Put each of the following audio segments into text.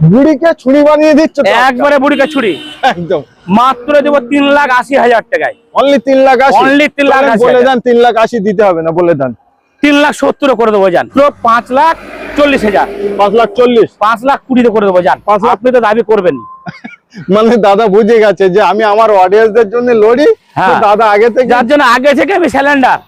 বুড়িকে ছুরি বানিয়ে দিচ্ছ একবারে বুড়িকে ছুরি। একদম। মাত্র দেবো তিন লাখ আশি হাজার টাকায়। অনলি তিন লাখ তিন লাখ বলে দেন তিন লাখ আশি দিতে হবে না বলে দেন। তিন লাখ সত্তর করে দেবো যান পুরো পাঁচ লাখ চল্লিশ হাজার। পাঁচ লাখ চল্লিশ। পাঁচ লাখ কুড়িতে করে দেবো যান পাঁচ লাখ- আপনি তো দাবি করবেন মানে দাদা বুঝে গেছে যে আমি আমার অডিয়েন্সদের জন্য লড়ি হ্যাঁ। দাদা আগে থেকে যার জন্য আগে থেকে আমি স্যালেন্ডার।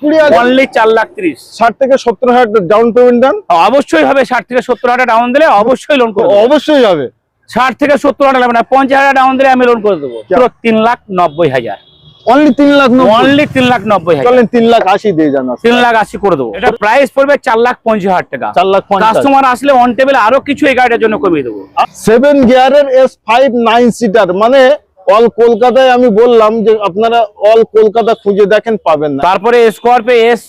অনলি চার লাখ ত্রিশ। ষাট থেকে সত্তর হাজার ডাউন পেমেন্ট দেন? অবশ্যই হবে ষাট থেকে সত্তর হাজার ডাউন দিলে অবশ্যই লোন করব অবশ্যই হবে। ষাট থেকে সত্তর হাজার লাগবে না পঞ্চাশ হাজার ডাউন দিলে আমি লোন করে দেবো। পুরো তিন লাখ নব্বই হাজার। অনলি তিন লাখ অনলি তিন লাখ নব্বই চলেন তিন লাখ আশি দিয়ে যান তিন লাখ আশি করে দেবো। এটা প্রাইস পড়বে চার লাখ পঞ্চাশ হাজার টাকা। চার লাখ কাস্টমার আসলে অন টেবিল আরও কিছু এই গাড়িটার জন্য কমিয়ে দেবো। সেভেন গিয়ারের এস ফাইভ নাইন সিটার মানে অল কলকাতায় আমি বললাম যে আপনারা অল কলকাতা খুঁজে দেখেন পাবেন না। তারপরে স্করপিও এস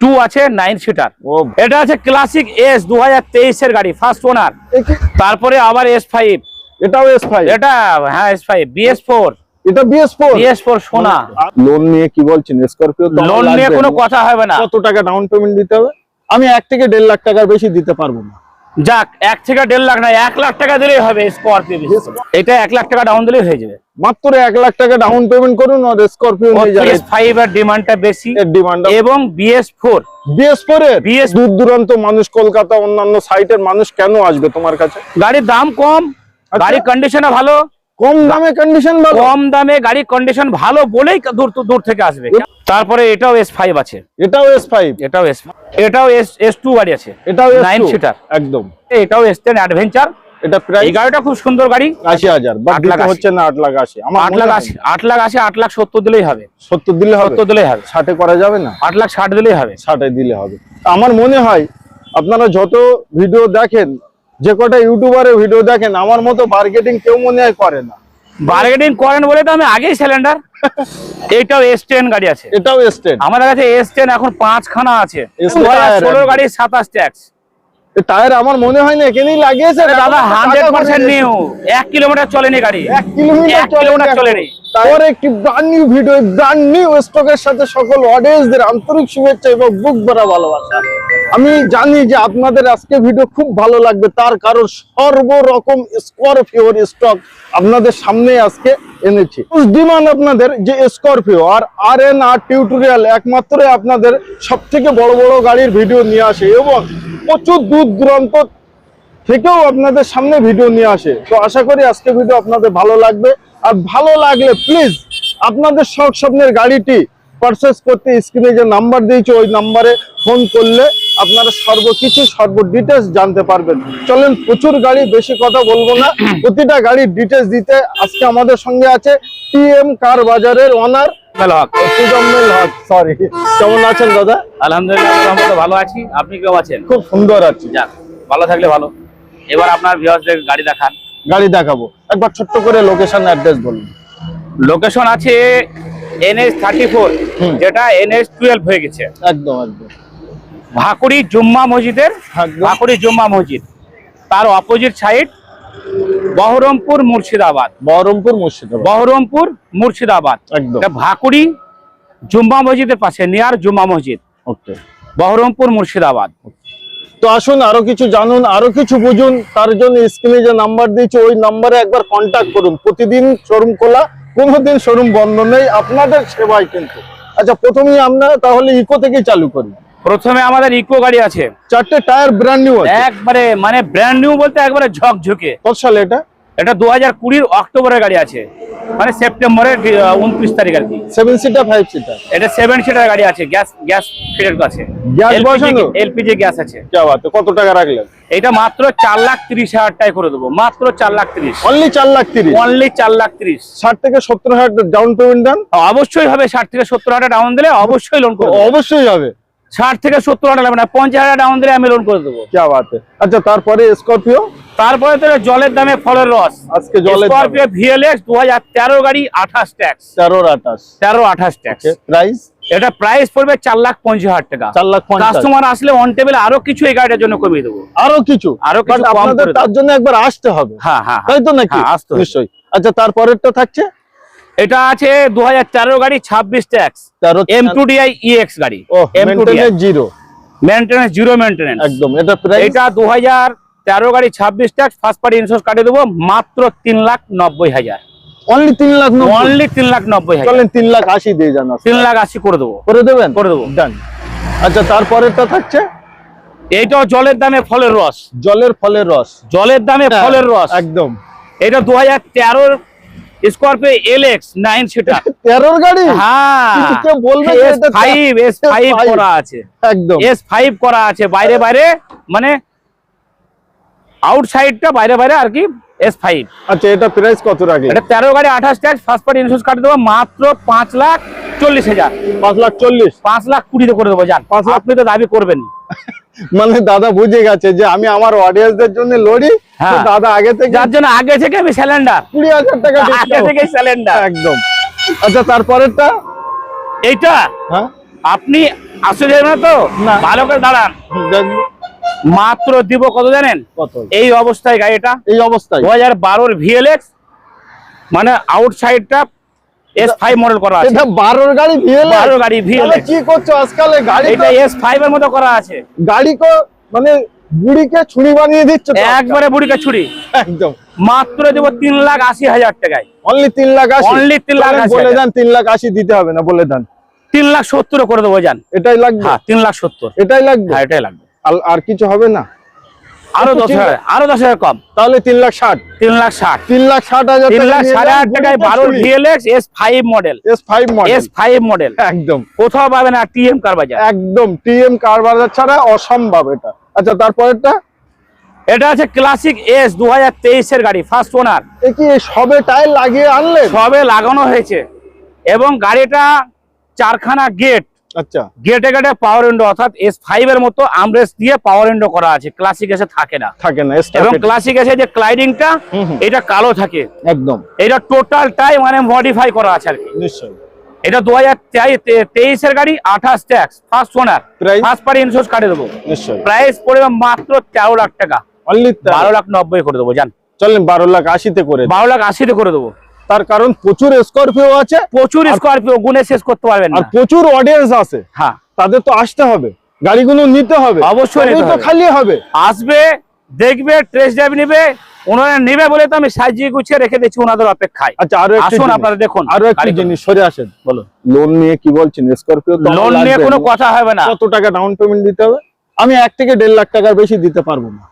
টু আছে নাইন সিটার ও। এটা আছে ক্লাসিক এস দু হাজার তেইশের গাড়ি ফার্স্ট ওনার তারপরে আবার এস ফাইভ এটাও এস ফাইভ এটা হ্যাঁ এস ফাইভ বিএস ফোর এটা বিএস ফোর বিএস ফোর সোনা। লোন নিয়ে কি বলছেন? স্করপিও লোন নিয়ে কোনো কথা হবে না। কত টাকা ডাউন পেমেন্ট দিতে হবে? আমি এক থেকে দেড় লাখ টাকার বেশি দিতে পারব না। যাক এক থেকে দেড় লাখ না এক লাখ টাকা দিলেই হবে স্করপিও এটা এক লাখ টাকা ডাউন দিলেই হয়ে যাবে। মাত্র এক লাখ টাকা ডাউন পেমেন্ট করুন আর স্করপিও নিয়ে যাবেন বিএস ফাইভ এর ডিমান্ডটা বেশি। এর ডিমান্ড এবং বিএস ফোর বিএস ফোর এর? BS দূর দূরান্ত মানুষ কলকাতা অন্যান্য সাইটের মানুষ কেন আসবে তোমার কাছে? গাড়ির দাম কম আচ্ছা। গাড়ির কন্ডিশনও ভালো। কম দামে কন্ডিশন ভালো। কম দামে গাড়ির কন্ডিশন ভালো বলেই দূর দূর থেকে আসবে। তারপরে এটাও এস ফাইভ আছে। এটাও এস ফাইভ এটাও এস এটাও এস এস টু গাড়ি আছে। এটাও Nine S2 seater। একদম। এটাও এস টেন অ্যাডভেঞ্চার এটা প্রায় এই গাড়িটা খুব সুন্দর গাড়ি। আশি হাজার। বাট আট লাখ দিতে হচ্ছে না আট লাখ আশি। আমার আট লাখ আশি। আট লাখ আশি আট লাখ সত্তর দিলেই হবে। সত্তর দিলে হবে? সত্তর দিলেই হবে। ষাটে করা যাবে না? আট লাখ ষাট দিলেই হবে। ষাটে দিলে হবে। আমার মনে হয় আপনারা যত ভিডিও দেখেন যে কটা ইউটিউবারে ভিডিও দেখেন আমার মতো মার্কেটিং কেউ মনে হয় করে না। বার্গেটিং করেন বলে তো আমি আগেই সিলিন্ডার এটাও এস টেন গাড়ি আছে। এটাও এস টেন আমাদের কাছে এস টেন এখন পাঁচখানা আছে। S10 দু হাজার ষোলোর গাড়ি সাতাশ ট্যাক্স টায়ার আমার মনে হয় না এখানেই লাগিয়েছে। দাদা হান্ড্রেড পার্সেন্ট নিউ এক কিলোমিটার চলেনি গাড়ি। এক কিলোমিটার কিলোমিটার চলেনি তারপরে একটি brand new video brand new স্টকের সাথে সকল অডিয়েন্সদের আন্তরিক শুভেচ্ছা এবং বুক ভরা ভালোবাসা। আমি জানি যে আপনাদের আজকে ভিডিও খুব ভালো লাগবে তার কারণ সর্বরকম স্করপিওর স্টক আপনাদের সামনে আজকে এনেছি। ডিমান্ড আপনাদের যে স্করপিও আর আর এন আর টিউটোরিয়াল একমাত্র আপনাদের সব থেকে বড় বড় গাড়ির ভিডিও নিয়ে আসে এবং প্রচুর দূর দূরান্ত থেকেও আপনাদের সামনে ভিডিও নিয়ে আসে। তো আশা করি আজকে ভিডিও আপনাদের ভালো লাগবে। আর ভালো লাগলে প্লিজ আপনাদের শখ স্বপ্নের গাড়িটি পারচেস করতে স্ক্রিনে যে নাম্বার দিয়েছে, ওই নাম্বারে ফোন করলে আপনারা সর্বকিছু সর্ব ডিটেলস জানতে পারবেন। চলেন প্রচুর গাড়ি বেশি কথা বলব না। প্রতিটা গাড়ির ডিটেলস দিতে আজকে আমাদের সঙ্গে আছে টিএম কার বাজারের ওনার সরি কেমন আছেন দাদা? আলহামদুলিল্লাহ ভালো আছি। আপনি কেউ আছেন? খুব সুন্দর আছি। যাক ভালো থাকলে ভালো। এবার আপনার ভিউয়ার্সদের গাড়ি দেখান। গাড়ি দেখাবো। একবার ছোট্ট করে লোকেশন অ্যাড্রেস বলুন। লোকেশন আছে এনএস থার্টি ফোর। যেটা এনএস টুয়েলভ হয়ে গেছে। একদম একদম। ভাকুড়ি জুম্মা মসজিদের। ভাকুড়ি জুম্মা মসজিদ। তার অপোজিট সাইড বহরমপুর মুর্শিদাবাদ। বহরমপুর মুর্শিদাবাদ। বহরমপুর মুর্শিদাবাদ। একদম। ভাকুড়ি জুম্মা মসজিদের পাশে নিয়ার জুম্মা মসজিদ। ওকে। বহরমপুর মুর্শিদাবাদ। তো আসুন আরও কিছু জানুন আরও কিছু বুঝুন। তার জন্য স্ক্রিনে যে নাম্বার দিয়েছে ওই নাম্বারে একবার কন্ট্যাক্ট করুন। প্রতিদিন শোরুম খোলা কোনোদিন শোরুম বন্ধ নেই। আপনাদের সেবায় কিন্তু। আচ্ছা প্রথমেই আমরা তাহলে ইকো থেকে চালু করি। প্রথমে আমাদের ইকো গাড়ি আছে। চারটে টায়ার ব্র্যান্ড নিউ আছে। একবারে মানে ব্র্যান্ড নিউ বলতে একবারে ঝকঝকে। কত সালে এটা? এটা দু হাজার কুড়ির অক্টোবরের গাড়ি আছে। মানে সেপ্টেম্বরের উনত্রিশ তারিখ আর কি। সেভেন সিটার ফাইভ সিটার এটা সেভেন সিটার গাড়ি আছে গ্যাস গ্যাস ফিটেড আছে? এলপিজি গ্যাস আছে কত টাকা রাখলেন? এটা মাত্র চার লাখ তিরিশ হাজার টাকা করে দেবো মাত্র চার লাখ তিরিশ। অনলি চার লাখ তিরিশ? অনলি চার লাখ তিরিশ। ষাট থেকে সত্তর হাজার ডাউন পেমেন্ট দেন? অবশ্যই হবে ষাট থেকে সত্তর হাজার ডাউন দিলে অবশ্যই লোন করব অবশ্যই হবে। ষাট থেকে সত্তর হাজার লাগবে না পঞ্চাশ হাজার ডাউন দিলে আমি লোন করে দেবো। কে বাত। আচ্ছা তারপরে স্করপিও তারপরে তো জলের দামে ফলের রস। আজকে জলের স্করপিও ভিএলএক্স দু হাজার তেরো গাড়ি আঠাশ ট্যাক্স তেরোর আঠাশ। তেরো আঠাশ ট্যাক্স প্রাইস এটা প্রাইস পড়বে চার লাখ পঞ্চাশ হাজার টাকা। চার লাখ কাস্টমার আসলে অন টেবিল আরও কিছু এই গাড়িটার জন্য কমিয়ে দেবো। আরও কিছু? আরও কিছু তার জন্য একবার আসতে হবে। হ্যাঁ হ্যাঁ হ্যাঁ। তাই তো নাকি? হ্যাঁ, আসতে। নিশ্চয়ই। আচ্ছা তারপরেরটা থাকছে? এটা আছে দু হাজার তেরো গাড়ি ছাব্বিশ tax. M two DI EX গাড়ি। M two zero maintenance zero maintenance একদম এটা দু হাজার তেরো গাড়ি ছাব্বিশ ট্যাক্স ফার্স্ট পার্টি ইন্স্যুরেন্স কাটিয়ে দেবো মাত্র তিন লাখ নব্বই হাজার। অনলি তিন লাখ অনলি তিন লাখ নব্বই হাজার। তিন লাখ আশি দিয়ে যান তিন লাখ আশি করে দেবো। করে দেবেন? করে দেবো। ডান আচ্ছা তারপরেরটা থাকছে? এইটাও জলের দামে ফলের রস। জলের ফলের রস। জলের দামে ফলের রস। একদম। এটা দু হাজার তেরোর Scorpio L X nine seater তেরোর গাড়ি? হ্যাঁ। কিন্তু বলবে এস এটা ফাইভ এস ফাইভ S5 করা আছে। একদম। করা আছে। বাইরে বাইরে মানে আউটসাইডটা বাইরে বাইরে আর কি আচ্ছা এটা প্রাইস কত রাখলে এটা তেরো গাড়ি আঠাশ ট্যাক্স ফার্স্ট পার্টি ইন্স্যুরেন্স কাটে দেবো মাত্র পাঁচ লাখ চল্লিশ হাজার। পাঁচ লাখ চল্লিশ। পাঁচ লাখ কুড়িতে করে দেবো পাঁচ লাখ? আপনি তো দাবি করবেন মানে দাদা বুঝে গেছে যে আমি আমার অডিয়েন্সদের জন্য লড়ি হ্যাঁ। দাদা আগে থেকে যার জন্য আগে থেকে আমি সিলিন্ডার কুড়ি হাজার টাকা আগে থেকে সিলিন্ডার একদম। আচ্ছা তারপরেরটা? এইটা? হ্যাঁ। আপনি আসলে না তো? ভালো করে দাঁড়ান। মাত্র দিব কত জানেন? কত? এই অবস্থায় গাড়িটা। এই অবস্থায়। দু হাজার বারোর ভিএলএক্স মানে আউটসাইডটা এস মডেল করা আছে। এটা বারোর গাড়ি ভিএল বারো গাড়ি VLX কি করছ? আজকাল গাড়ি এটা এস এর মতো করা আছে। গাড়ি কো মানে বুড়িকে ছুরি বানিয়ে দিচ্ছ একবারে বুড়িকা ছুরি। একদম। মাত্র দেবো তিন লাখ আশি হাজার টাকায়। অনলি তিন লাখ আশি। Only তিন লাখ বলে দেন তিন লাখ আশি দিতে হবে না বলে দেন। তিন লাখ সত্তর করে দেবো যান এটাই লাগবে? হ্যাঁ তিন লাখ সত্তর। এটাই লাগবে? হ্যাঁ এটাই লাগবে। আর কিছু হবে না? আরও দশ হাজার আরও দশ হাজার কম। তাহলে তিন লাখ ষাট। তিন লাখ ষাট। তিন লাখ ষাট হাজার তিন লাখ সাড়ে আট টাকায় বারোর S five model S five model S five model একদম। কোথাও পাবে না টিএম কার বাজার একদম টিএম কার বাজার ছাড়া অসম্ভব এটা। আচ্ছা তারপরেরটা? এটা আছে ক্লাসিক এস দু হাজার তেইশের গাড়ি ফার্স্ট ওনার কি সবে টায়ার লাগিয়ে আনলেন? সবে লাগানো হয়েছে। এবং গাড়িটা চারখানা গেট আচ্ছা। গেটে গেটে পাওয়ার উইন্ডো অর্থাৎ এস ফাইভ এর মতো আমরেস দিয়ে পাওয়ার উইন্ডো করা আছে। ক্লাসিক এসে থাকে না। থাকে না এবং ক্লাসিক এসে যে ক্লাইডিংটা। এটা কালো থাকে। একদম। এটা টোটালটাই মানে মডিফাই করা আছে আর কি। নিশ্চয়ই। এটা দু হাজার তেইশের গাড়ি আঠাশ tax first owner? First party insurance কাটে দেবো। প্রাইস পড়বে মাত্র তেরো লাখ টাকা। বারো লাখ নব্বই করে দেবো জান। চলেন বারো লাখ আশিতে করে বারো লাখ আশিতে করে দেবো। তার কারণ প্রচুর স্করপিও আছে। প্রচুর স্করপিও গুনে শেষ করতে পারবেন আর প্রচুর অডিয়েন্স আছে। হ্যাঁ। তাদের তো আসতে হবে। গাড়িগুলো নিতে হবে। অবশ্যই তো খালি হবে। আসবে দেখবে টেস্ট ড্রাইভ নেবে ওনারা নেবে বলে তো আমি সাজিয়ে গুছিয়ে রেখে দিচ্ছি ওনাদের অপেক্ষায়। আচ্ছা আরও একটি আসুন আপনারা দেখুন আরও একটি জিনিস সরে আসেন। বলো লোন নিয়ে কি বলছেন? স্করপিও লোন নিয়ে কোনো কথা হবে না। কত টাকা ডাউন পেমেন্ট দিতে হবে? আমি এক থেকে দেড় লাখ টাকার বেশি দিতে পারব না।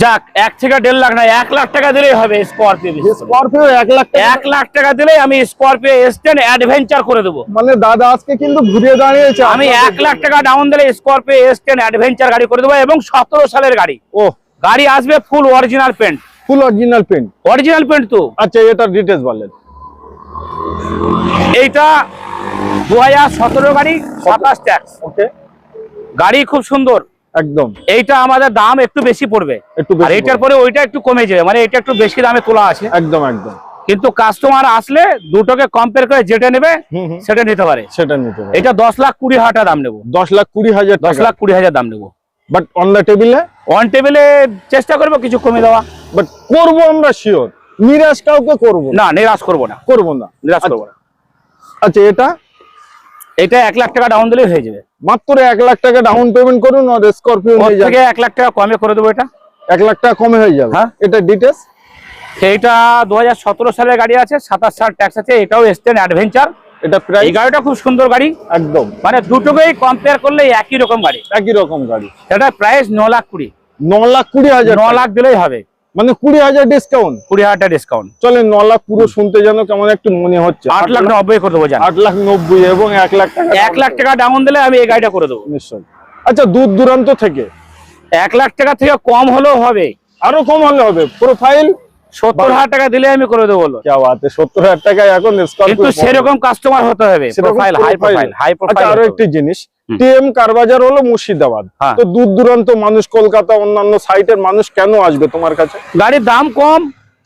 যাক এক থেকে দেড় লাখ না এক লাখ টাকা দিলেই হবে স্করপিও স্করপিও এক লাখ এক লাখ টাকা দিলেই আমি স্করপিও এস টেন অ্যাডভেঞ্চার করে দেবো। মানে দাদা আজকে কিন্তু ঘুরিয়ে দাঁড়িয়েছে আমি এক লাখ টাকা ডাউন দিলে স্করপিও এস টেন অ্যাডভেঞ্চার গাড়ি করে দেবো এবং সতেরো সালের গাড়ি। ও। গাড়ি আসবে full original paint full original paint original paint তো। আচ্ছা এটার ডিটেলস বলেন। এইটা দু হাজার সতেরো গাড়ি সাতাশ ট্যাক্স ওকে গাড়ি খুব সুন্দর। একদম। এইটা আমাদের দাম একটু বেশি পড়বে। একটু আর বেশি এইটার পরে ওইটা একটু কমে যাবে মানে এটা একটু বেশি দামে তোলা আছে। একদম একদম। কিন্তু কাস্টমার আসলে দুটোকে কম্পেয়ার করে যেটা নেবে সেটা নিতে পারে। সেটা নিতে হবে এটা দশ লাখ কুড়ি হাজার দাম নেব। দশ লাখ কুড়ি হাজার দশ লাখ কুড়ি হাজার দাম নেব। বাট অন দ্য টেবিলে অন টেবিলে চেষ্টা করব কিছু কমে দেওয়া। বাট করব আমরা শিওর নিরাশ কাউকে করব না। না নিরাশ করব না। করব না। নিরাশ করব না। আচ্ছা এটা? এটা এক লাখ টাকা ডাউন দিলেই হয়ে যাবে। মাত্র এক লাখ টাকা ডাউন পেমেন্ট করুন আর স্করপিও নিয়ে থেকে এক লাখ টাকা কমে করে দেবো এটা। এক লাখ টাকা কমে হয়ে যাবে। হ্যাঁ। এটা ডিটেলস সেইটা দু হাজার সতেরো সালের গাড়ি আছে সাতাশ সাল ট্যাক্স আছে এটাও এসটেন অ্যাডভেঞ্চার এটা প্রায় এই গাড়িটা খুব সুন্দর গাড়ি। একদম। মানে দুটোকেই কম্পেয়ার করলে একই রকম গাড়ি। একই রকম গাড়ি। এটা প্রাইস ন লাখ কুড়ি। ন লাখ কুড়ি হাজার ন লাখ দিলেই হবে। মানে কুড়ি হাজার ডিসকাউন্ট কুড়ি হাজার ডিসকাউন্ট চলে ন লাখ পুরো শুনতে যেন কেমন একটু মনে হচ্ছে। আট লাখ নব্বই করে দেবো আট লাখ নব্বই এবং এক লাখ টাকা এক লাখ টাকা ডাউন দিলে আমি এই গাড়িটা করে দেবো। নিশ্চয় আচ্ছা দূর দূরান্ত থেকে? এক লাখ টাকা থেকে কম হলেও হবে। আরও কম হলে হবে। প্রোফাইল আচ্ছা, মুর্শিদাবাদ। হ্যাঁ। তো মানুষ কলকাতা অন্যান্য সাইটের মানুষ কেন আসবে তোমার কাছে? গাড়ির দাম কম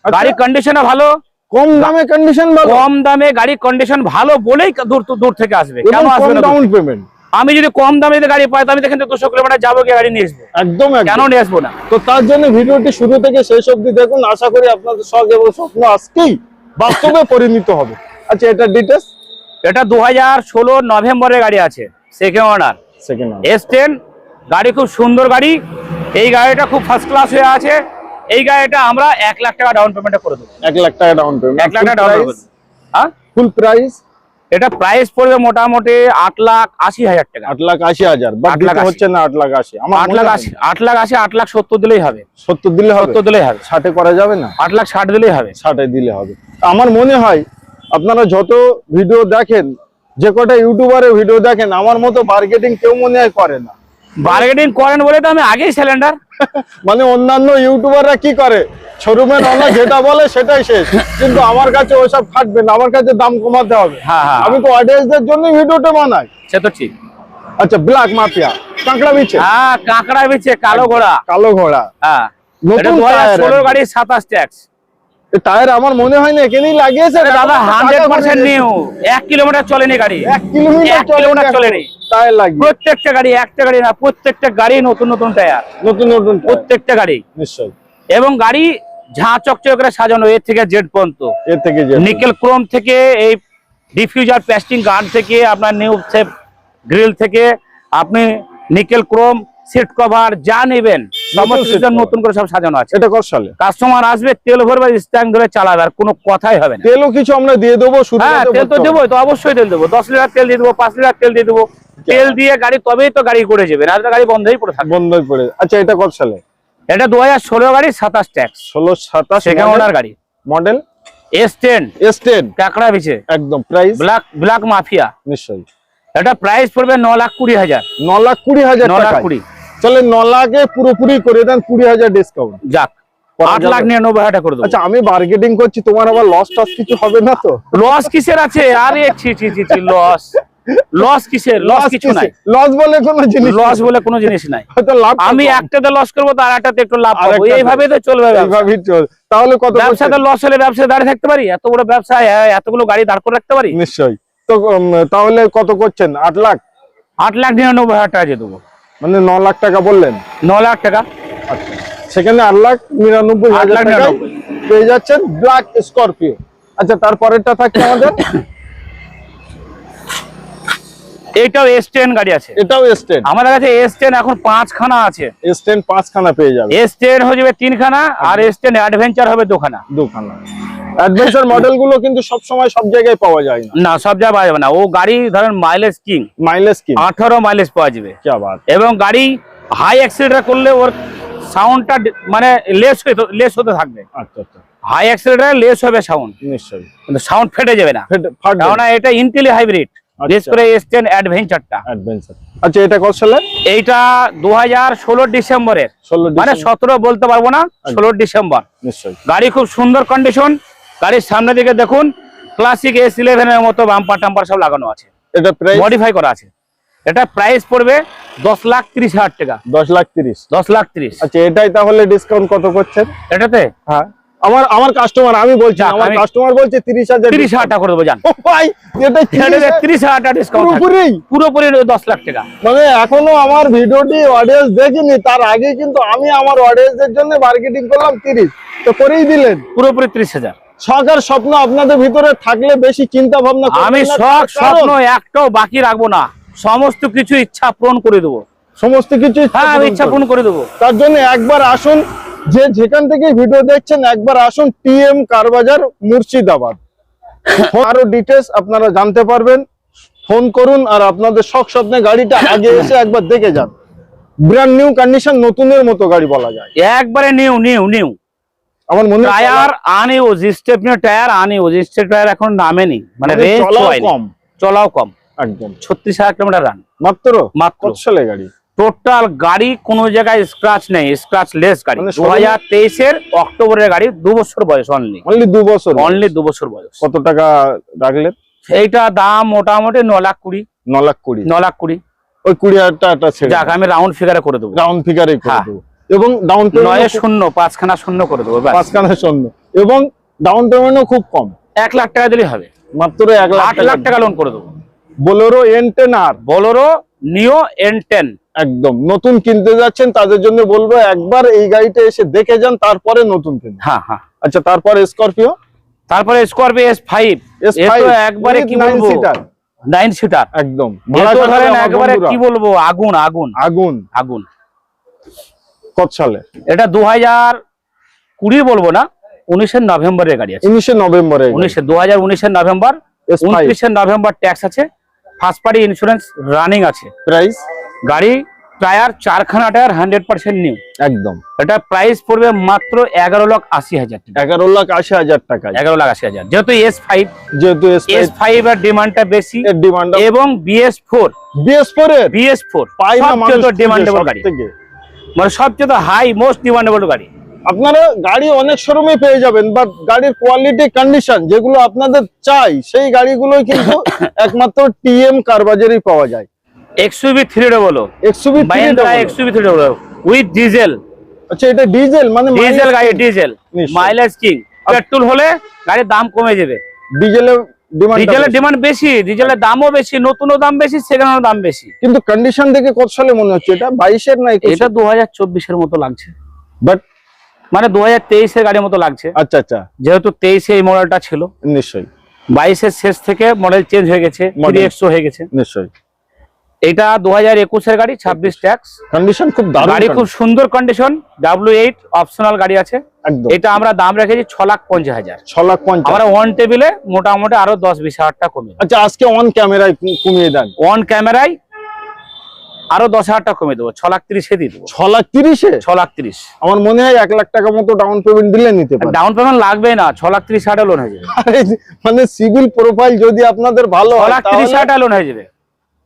আচ্ছা। গাড়ির ভালো। কম দামে কন্ডিশন কম দামে গাড়ির কন্ডিশন ভালো বলেই দূর দূর থেকে আসবে। কেন আসবে ডাউন পেমেন্ট আমি যদি কম দামে যদি গাড়ি পাই তো আমি থেকে দুশো কিলোমিটার যাব গিয়ে গাড়ি নিয়ে আসব। একদম কেন নিয়ে আসব না? তো তার জন্য ভিডিওটি শুরু থেকে শেষ অবধি দেখুন। আশা করি আপনাদের শখ এবং স্বপ্ন আজকেই বাস্তবে পরিণত হবে। আচ্ছা এটা ডিটেলস এটা দু হাজার ষোলো নভেম্বরের গাড়ি আছে সেকেন্ড সেকেন্ড এস টেন গাড়ি খুব সুন্দর গাড়ি। এই গাড়িটা খুব ফার্স্ট ক্লাস হয়ে আছে। এই গাড়িটা আমরা এক লাখ টাকা ডাউন পেমেন্টে করে দেবো। এক লাখ টাকা ডাউন পেমেন্ট এক লাখ টাকা ডাউন পেমেন্ট হ্যাঁ? ফুল প্রাইস এটা প্রাইস পড়বে মোটামুটি আট লাখ আশি হাজার টাকা। আট লাখ আশি হাজার আট লাখ হচ্ছে না আট লাখ আশি। আমার আট লাখ আশি আট লাখ আশি আট লাখ সত্তর দিলেই হবে। সত্তর দিলে হবে? সত্তর দিলেই হবে। ষাটে করা যাবে না? আট লাখ ষাট দিলেই হবে। ষাটে দিলে হবে। আমার মনে হয় আপনারা যত ভিডিও দেখেন যে কটা ইউটিউবারে ভিডিও দেখেন আমার মতো মার্কেটিং কেউ মনে হয় করে না। বার্গেনিং করেন বলে তো আমি আগেই সিলিন্ডার মানে অন্যান্য ইউটিউবাররা কি করে? শোরুমের অনেক যেটা বলে সেটাই শেষ। কিন্তু আমার কাছে ওইসব খাটবে না আমার কাছে দাম কমাতে হবে। হ্যাঁ, হ্যাঁ। আমি তো অডিয়েন্সদের জন্য ভিডিওটা বানাই। সে তো ঠিক। আচ্ছা ব্ল্যাক মাফিয়া কাঁকড়া বিছে হ্যাঁ কাঁকড়া বিছে কালো ঘোড়া। কালো ঘোড়া। হ্যাঁ। নতুন। গাড়ি সাতাশ ট্যাক্স টায়ার আমার মনে হয় না এখানেই লাগিয়েছে। দাদা হান্ড্রেড পার্সেন্ট নিউ এক কিলোমিটার চলেনি গাড়ি। এক কিলোমিটার চলেনি। টায়ার লাগিয়ে। প্রত্যেকটা গাড়ি একটা গাড়ি না প্রত্যেকটা গাড়ি নতুন নতুন টায়ার। নতুন নতুন প্রত্যেকটা গাড়ি। নিশ্চয়ই। এবং গাড়ি ঝাঁ চকচক করে সাজানো এর থেকে জেড পর্যন্ত। এর থেকে নিকেল ক্রোম থেকে এই ডিফিউজার প্যাস্টিং গার্ড থেকে আপনার নিউ সেফ গ্রিল থেকে আপনি নিকেল ক্রোম সিট কভার যা নেবেন সমস্ত। নতুন করে সব সাজানো আছে। এটা কত সালে কাস্টমার আসবে তেল ভরবে স্ট্যান্ড ধরে চালাবে আর কোনো কথাই হবে না। তেলও কিছু আমরা দিয়ে দেবো হ্যাঁ তেল তো দেবো তো অবশ্যই তেল দেবো। দশ লিটার তেল দিয়ে দেবো পাঁচ লিটার তেল দিয়ে দেবো। তেল দিয়ে গাড়ি তবেই তো গাড়ি করে যাবে না গাড়ি বন্ধই পড়ে থাকবে। বন্ধ হয়ে পড়ে আচ্ছা এটা কত সালে এটা দু হাজার ষোলো গাড়ি সাতাশ ট্যাক্স। ষোলো সাতাশ সেকেন্ড ওনার গাড়ি। Model S ten S ten কাঁকড়া বিছে একদম প্রাইস ব্ল্যাক ব্ল্যাক মাফিয়া। নিশ্চয়ই। এটা প্রাইস পড়বে ন লাখ কুড়ি হাজার। ন লাখ কুড়ি হাজার ন লাখ কুড়ি। চলে ন লাখে পুরোপুরি করে দেন কুড়ি হাজার ডিসকাউন্ট যাক আট লাখ নিরানব্বই হাজার করে আচ্ছা আমি মার্কেটিং করছি তোমার আবার লস টস কিছু হবে না তো? লস কিসের আছে? আরে ছি ছি ছি ছি লস লস কিসের? লস কিছু নাই। লস বলে কোনো জিনিস লস বলে কোনো জিনিস নাই। হয়তো লাভ আমি একটাতে লস করব তার একটাতে একটু লাভ পাবো। এইভাবে তো চলবে ব্যবসা। চল। তাহলে কত ব্যবসাতে লস হলে ব্যবসায় দাঁড়িয়ে থাকতে পারি? এত বড় ব্যবসায় হ্যাঁ, এতগুলো গাড়ি দাঁড় করে রাখতে পারি? নিশ্চয়ই। তো তাহলে কত করছেন? আট লাখ? আট লাখ নিরানব্বই হাজার টাকা দিয়ে দেবো। মানে ন লাখ টাকা বললেন? ন লাখ টাকা। আচ্ছা। সেখানে আট লাখ নিরানব্বই হাজার নিরানব্বই। পেয়ে যাচ্ছেন ব্ল্যাক স্করপিও। আচ্ছা তারপরেরটা থাকছে আমাদের? এইটাও এস টেন গাড়ি আছে। এটাও এস টেন আমাদের কাছে এস টেন এখন পাঁচখানা আছে। এস টেন পাঁচখানা পেয়ে যাবে। এস টেন হয়ে যাবে তিনখানা আর এস টেন অ্যাডভেঞ্চার হবে দুখানা। দুখানা। অ্যাডভেঞ্চার মডেলগুলো কিন্তু সব সময় সব জায়গায় পাওয়া যায় না। না সব জায়গায় পাওয়া যাবে না। ও গাড়ি ধরেন মাইলেজ কিং মাইলেজ কি আঠারো মাইলেজ পাওয়া যাবে। কি বাত। এবং গাড়ি হাই অ্যাক্সিলেটার করলে ওর সাউন্ডটা মানে লেস হতে লেস হতে থাকবে। আচ্ছা আচ্ছা। হাই অ্যাক্সিলেটারে লেস হবে সাউন্ড নিশ্চয়ই। কিন্তু সাউন্ড ফেটে যাবে না। কারণ এটা ইন্টেলি হাইব্রিড বিশেষ আচ্ছা। করে এস টেন অ্যাডভেঞ্চারটা অ্যাডভেঞ্চার আচ্ছা এটা কত সালে? এইটা দু হাজার ষোলো ডিসেম্বরের। মানে সতেরো বলতে পারব না ষোলো ডিসেম্বর। নিশ্চয়ই। গাড়ি খুব সুন্দর কন্ডিশন গাড়ির সামনে দিকে দেখুন ক্লাসিক এস ইলেভেনের মতো বাম্পার টাম্পার সব লাগানো আছে। এটা প্রাইস মডিফাই করা আছে। এটা প্রাইস পড়বে দশ লাখ তিরিশ হাজার টাকা। দশ লাখ তিরিশ? দশ লাখ ত্রিশ। আচ্ছা এটাই তাহলে ডিসকাউন্ট কত করছেন? এটাতে? হ্যাঁ। আমার আমার কাস্টমার আমি বলছি আমার কাস্টমার বলছে 30000 30000 টাকা করে দেব জান। ভাই এটা হাজার টাকা ডিসকাউন্ট পুরোপুরি? পুরোপুরি 10 লাখ টাকা। মানে এখনও আমার ভিডিওটি অডিয়েন্স দেখেনি তার আগে কিন্তু আমি আমার অডিয়েন্সদের জন্য মার্কেটিং করলাম 30 তো করেই দিলেন। পুরোপুরি 30000 শখের স্বপ্ন আপনাদের ভিতরে থাকলে বেশি চিন্তা ভাবনা আমি শখ স্বপ্ন একটাও বাকি রাখব না। সমস্ত কিছু ইচ্ছা পূরণ করে দেবো। সমস্ত কিছু ইচ্ছা হ্যাঁ, পূরণ করে দেবো। তার জন্য একবার আসুন যে যেখান থেকে ভিডিও দেখছেন একবার আসুন টি এম কারবাজার মুর্শিদাবাদ। আরও ডিটেলস আপনারা জানতে পারবেন। ফোন করুন আর আপনাদের শখ স্বপ্নে গাড়িটা আগে এসে একবার দেখে যান। ব্র্যান্ড নিউ কন্ডিশন নতুনের মতো গাড়ি বলা যায়। একবারে নিউ নিউ নিউ আমার মনে tyre unused stepney tyre unused step tyre এখন নামেনি মানে মানে রেঞ্জ চলাও কম। চলাও কম। একদম। ছত্রিশ হাজার কিলোমিটার রান মাত্র? মাত্র। সালে গাড়ি। টোটাল গাড়ি কোনো জায়গায় স্ক্রাচ নেই স্ক্রাচ লেস গাড়ি। মানে দু হাজার তেইশের অক্টোবরের গাড়ি দু বছর বয়স অনলি অনলি দু বছর অনলি দু বছর বয়স। কত টাকা রাখলেন? এইটা দাম মোটামুটি ন লাখ কুড়ি। ন লাখ কুড়ি। ন লাখ কুড়ি। ওই কুড়ি হাজার টাকা আমি রাউন্ড ফিগারে করে দেবো। রাউন্ড ফিগারে করে হ্যাঁ। দেবো। এবং ডাউন নয় পেমেন্ট শূন্য পাঁচখানা শূন্য করে দেবো পাঁচখানা শূন্য। এবং ডাউন পেমেন্টও খুব কম। এক লাখ টাকা দিলেই হবে। মাত্র এক লাখ লাখ টাকা লোন করে দেবো। Bolero N ten R. Bolero Neo N ten একদম। নতুন কিনতে যাচ্ছেন তাদের জন্য বলব একবার এই গাড়িটা এসে দেখে যান তারপরে নতুন কিনুন হ্যাঁ হ্যাঁ। আচ্ছা তারপরে স্করপিও তারপরে স্করপিও এস ফাইভ একবারে কি বলব? সিটার নাইন সিটার একদম। এ ভাড়া ধরেন একবারে কি বলব? আগুন আগুন। আগুন। আগুন। কত সালে? এটা দু হাজার কুড়ি বলব না উনিশের নভেম্বরের গাড়ি আছে। উনিশে নভেম্বরে উনিশে দু হাজার উনিশের নভেম্বর S5 উনত্রিশের নভেম্বর ট্যাক্স আছে ফার্স্ট পার্টি ইন্স্যুরেন্স রানিং আছে। প্রাইস গাড়ি টায়ার চারখানা টায়ার হান্ড্রেড পার্সেন্ট নিউ একদম। এটা প্রাইস পড়বে মাত্র এগারো লাখ আশি হাজার টাকা। এগারো লাখ আশি হাজার টাকা এগারো লাখ আশি হাজার। যেহেতু এস ফাইভ যেহেতু এস ফাইভ এর ডিমান্ডটা বেশি এর ডিমান্ড এবং বিএস ফোর বিএস ফোর এর? বিএস ফোর ডিমান্ডেবল গাড়ি। মানে সবচেয়ে হাই মোস্ট ডিমান্ডেবল গাড়ি। আপনারা গাড়ি অনেক শোরুমে পেয়ে যাবেন বাট গাড়ির কোয়ালিটি কন্ডিশন যেগুলো আপনাদের চাই সেই গাড়িগুলোই কিন্তু একমাত্র টিএম কারবাজারেই পাওয়া যায়। XUV three double XUV Mahindra XUV three double with diesel আচ্ছা এটা ডিজেল মানে ডিজেল গাড়ি ডিজেল। Mileage king? পেট্রোল হলে গাড়ির দাম কমে যাবে। ডিজেলের ডিজেলের ডিমান্ড বেশি। ডিজেলের দামও বেশি নতুনও দাম বেশি সেখানেও দাম বেশি। কিন্তু কন্ডিশন দেখে কত সালে মনে হচ্ছে এটা বাইশের না এটা দু হাজার চব্বিশের মতো লাগছে। বাট মানে দু হাজার তেইশের গাড়ির মতো লাগছে। আচ্ছা আচ্ছা। যেহেতু তেইশে এই মডেলটা ছিল নিশ্চয়ই। বাইশের শেষ থেকে মডেল চেঞ্জ হয়ে গেছে। হয়ে গেছে। নিশ্চয়ই। এটা দু হাজার একুশের গাড়ি ছাব্বিশ ট্যাক্স। কন্ডিশন খুব গাড়ি খুব সুন্দর কন্ডিশন ডাব্লিউ এইট অপশনাল গাড়ি আছে। এটা আমরা দাম রেখেছি ছ লাখ পঞ্চাশ হাজার। ছ লাখ পঞ্চাশ। আমরা ওয়ান টেবিলে মোটামুটি আরও দশ বিশ হাজার টাকা কমে আচ্ছা আজকে অন ক্যামেরায় কমিয়ে দেন। ওয়ান ক্যামেরায় আরও দশ হাজার টাকা কমে দেবো। ছ লাখ তিরিশে দিয়ে দেবো। ছ লাখ তিরিশে? ছ লাখ তিরিশ। আমার মনে হয় এক লাখ টাকা মতো ডাউন পেমেন্ট দিলে নিতে পারে। ডাউন পেমেন্ট লাগবে না। ছ লাখ তিরিশ হাজার লোন হয়ে যাবে। মানে সিভিল প্রোফাইল যদি আপনাদের ভালো ছ হয় লাখ তিরিশ হাজার লোন হয়ে যাবে।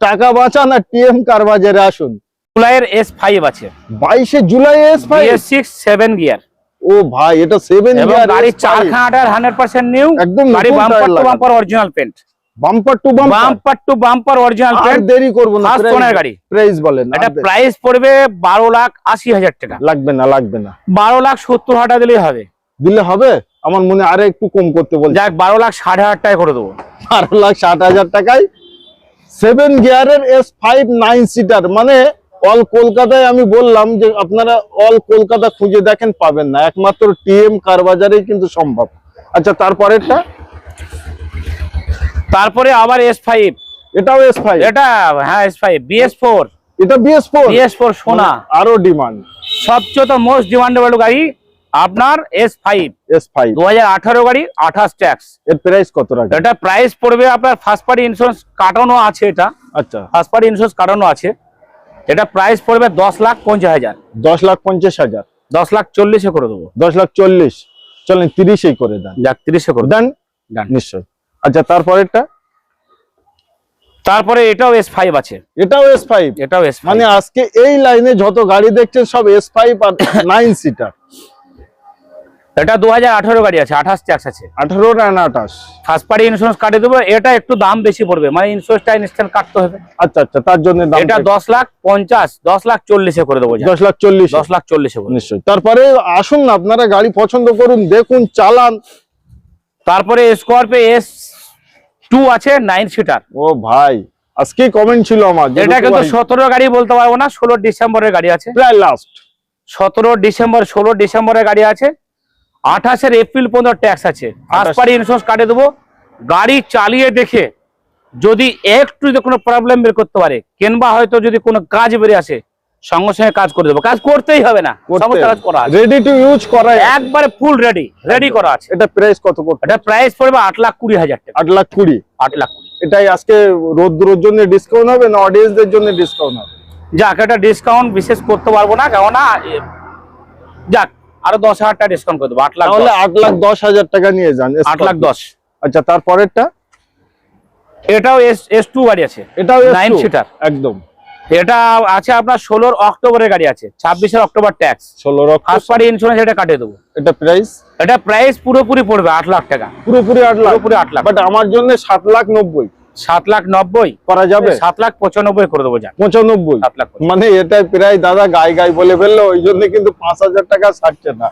টাকা বাঁচান আর টিএম কার বাজারে আসুন। জুলাইয়ের এস ফাইভ আছে। বাইশে July S five six seven gear ও ভাই এটা seven tyre hundred percent new একদম গাড়ি bumper to bumper original paint bumper to bumper bumper to bumper original paint দেরি করব না গাড়ি। প্রাইস বলেন এটা প্রাইস পড়বে বারো লাখ আশি হাজার টাকা। লাগবে না লাগবে না। বারো লাখ সত্তর হাজার টাকা দিলেই হবে। দিলে হবে? আমার মনে হয় আরে একটু কম করতে যাক বারো লাখ ষাট হাজার টাকা করে দেবো। বারো লাখ ষাট হাজার টাকায় সেভেন গিয়ারের এস ফাইভ নাইন সিটার মানে অল কলকাতায় আমি বললাম যে আপনারা অল কলকাতা খুঁজে দেখেন পাবেন না। একমাত্র টিএম কার বাজারেই কিন্তু সম্ভব। আচ্ছা তারপরেরটা? তারপরে আবার এস ফাইভ। এটাও এস ফাইভ? এটা হ্যাঁ এস ফাইভ বিএস ফোর। এটা বিএস ফোর? বিএস ফোর সোনা। আরও ডিমান্ড সবচেয়ে মোস্ট ডিমান্ডেবল গাড়ি আপনার এস ফাইভ এস ফাইভ দু হাজার আঠারো গাড়ি আঠাশ ট্যাক্স এর প্রাইস কত রাখবে এটা প্রাইস পড়বে আপনার ফার্স্ট পার্টি ইন্স্যুরেন্স কাটানো আছে এটা। আচ্ছা। ফার্স্ট পার্টি ইন্স্যুরেন্স কাটানো আছে। এটা প্রাইস পড়বে দশ লাখ পঞ্চাশ হাজার। দশ লাখ পঞ্চাশ হাজার। দশ লাখ চল্লিশে করে দেবো। দশ লাখ চল্লিশ। চলেন তিরিশেই করে দেন। যাক তিরিশে করে দেন. নিশ্চয় আচ্ছা তারপরেরটা? তারপরে এটাও এস ফাইভ আছে। এটাও এস ফাইভ এটাও এস মানে আজকে এই লাইনে যত গাড়ি দেখছেন সব এস ফাইভ আর নাইন সিটার এটা দু হাজার আঠারো গাড়ি আছে আঠাশ ট্যাক্স আছে। আঠারো না আঠাশ? ফার্স্ট পার্টি ইন্স্যুরেন্স কাটিয়ে দেবো এটা একটু দাম বেশি পড়বে মানে ইন্স্যুরেন্সটা ইনস্ট্যান্ট কাটতে হবে। আচ্ছা আচ্ছা তার জন্য এটা দশ লাখ পঞ্চাশ দশ লাখ চল্লিশে করে দেবো। দশ লাখ চল্লিশ? দশ লাখ চল্লিশে নিশ্চয়ই। তারপরে আসুন না আপনারা গাড়ি পছন্দ করুন দেখুন চালান। তারপরে স্করপিও এস টু আছে নাইন সিটার ও ভাই আজকে কমেন্ট ছিল আমার এটা কিন্তু সতেরো গাড়ি বলতে পারব না ষোলো ডিসেম্বরের গাড়ি আছে। প্রায় লাস্ট সতেরো ডিসেম্বর ষোলো ডিসেম্বরের গাড়ি আছে। আঠাশের এপ্রিল পর্যন্ত ট্যাক্স আছে। ফার্স্ট 28 পার্টি ইন্স্যুরেন্স কাটিয়ে দেবো। গাড়ি চালিয়ে দেখে যদি একটু যদি কোনো প্রবলেম বের করতে পারে কিংবা হয়তো যদি কোনো কাজ বেরিয়ে আসে সঙ্গে সঙ্গে কাজ করে দেবো। কাজ করতেই হবে না। সমস্ত কাজ করা রেডি টু ইউজ করা একবারে ফুল রেডি রেডি করা আছে। এটা প্রাইস কত করতে এটা প্রাইস পড়বে আট লাখ কুড়ি হাজার টাকা। আট লাখ কুড়ি? আট লাখ কুড়ি। এটাই আজকে রোদ্দুরের জন্য ডিসকাউন্ট হবে না অডিয়েন্সদের জন্য ডিসকাউন্ট হবে? যাক এটা ডিসকাউন্ট বিশেষ করতে পারব না। কেননা যাক আরও দশ হাজার টাকা ডিসকাউন্ট করে দেবো আট লাখ তাহলে আট লাখ দশ হাজার টাকা নিয়ে যান আট লাখ দশ। আচ্ছা তারপরেরটা? এটাও এস এস টু গাড়ি আছে। এটাও S2? seater। একদম। এটা আছে আপনার ষোলোর অক্টোবরের গাড়ি আছে ছাব্বিশের অক্টোবর ট্যাক্স ষোলো রক্ত ফার্স্ট পার্টি ইন্স্যুরেন্স এটা কাটিয়ে দেবো। এটা প্রাইস এটা প্রাইস পুরোপুরি পড়বে আট লাখ টাকা। পুরোপুরি আট লাখ। পুরোপুরি আট লাখ। বাট আমার জন্য সাত লাখ নব্বই। সাত লাখ নব্বই করা যাবে? সাত লাখ পঁচানব্বই করে দেবো যাক পঁচানব্বই? সাত লাখ পঁচানব্বই। মানে এটা প্রায় দাদা গায়ে গাই বলে ফেলল ওই জন্য কিন্তু পাঁচ হাজার টাকা ছাড়ছে না।